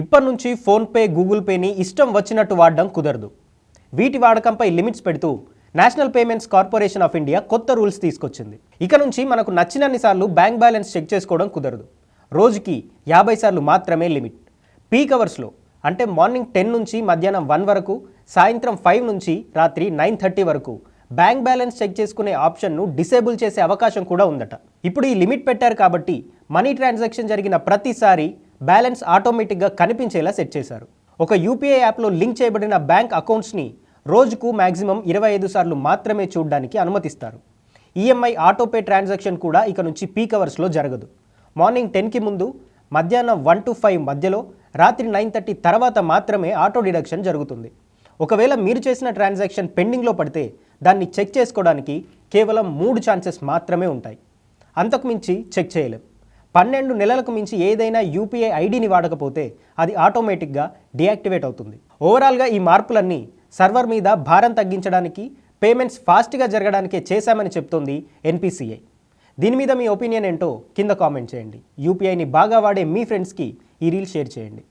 ఇప్పటి నుంచి PhonePe Google పేని ఇష్టం వచ్చినట్టు వాడడం కుదరదు. వీటి వాడకంపై లిమిట్స్ పెడుతూ National Payments Corporation of India కొత్త రూల్స్ తీసుకొచ్చింది. ఇక నుంచి మనకు నచ్చినన్ని సార్లు బ్యాంక్ బ్యాలెన్స్ చెక్ చేసుకోవడం కుదరదు. రోజుకి యాభై సార్లు మాత్రమే లిమిట్. పీక్ అవర్స్లో అంటే మార్నింగ్ టెన్ నుంచి మధ్యాహ్నం వన్ వరకు సాయంత్రం ఫైవ్ నుంచి రాత్రి నైన్ థర్టీ వరకు బ్యాంక్ బ్యాలెన్స్ చెక్ చేసుకునే ఆప్షన్ను డిసేబుల్ చేసే అవకాశం కూడా ఉందట. ఇప్పుడు ఈ లిమిట్ పెట్టారు కాబట్టి మనీ ట్రాన్సాక్షన్ జరిగిన ప్రతిసారి బ్యాలెన్స్ ఆటోమేటిక్గా కనిపించేలా సెట్ చేశారు. ఒక యూపీఐ యాప్లో లింక్ చేయబడిన బ్యాంక్ అకౌంట్స్ని రోజుకు మ్యాక్సిమం ఇరవై ఐదు సార్లు మాత్రమే చూడడానికి అనుమతిస్తారు. ఈఎంఐ ఆటోపే ట్రాన్సాక్షన్ కూడా ఇక నుంచి పీక్ అవర్స్లో జరగదు. మార్నింగ్ టెన్కి ముందు మధ్యాహ్నం వన్ టు ఫైవ్ మధ్యలో రాత్రి నైన్ థర్టీ తర్వాత మాత్రమే ఆటో డిడక్షన్ జరుగుతుంది. ఒకవేళ మీరు చేసిన ట్రాన్సాక్షన్ పెండింగ్లో పడితే దాన్ని చెక్ చేసుకోవడానికి కేవలం మూడు ఛాన్సెస్ మాత్రమే ఉంటాయి. అంతకు మించి చెక్ చేయలేం. పన్నెండు నెలలకు మించి ఏదైనా యూపీఐ ఐడిని వాడకపోతే అది ఆటోమేటిక్గా డియాక్టివేట్ అవుతుంది. ఓవరాల్గా ఈ మార్పులన్నీ సర్వర్ మీద భారం తగ్గించడానికి పేమెంట్స్ ఫాస్ట్గా జరగడానికే చేశామని చెప్తోంది ఎన్పిసిఐ. దీని మీద మీ ఒపీనియన్ ఏంటో కింద కామెంట్ చేయండి. యూపీఐని బాగా వాడే మీ ఫ్రెండ్స్కి ఈ రీల్ షేర్ చేయండి.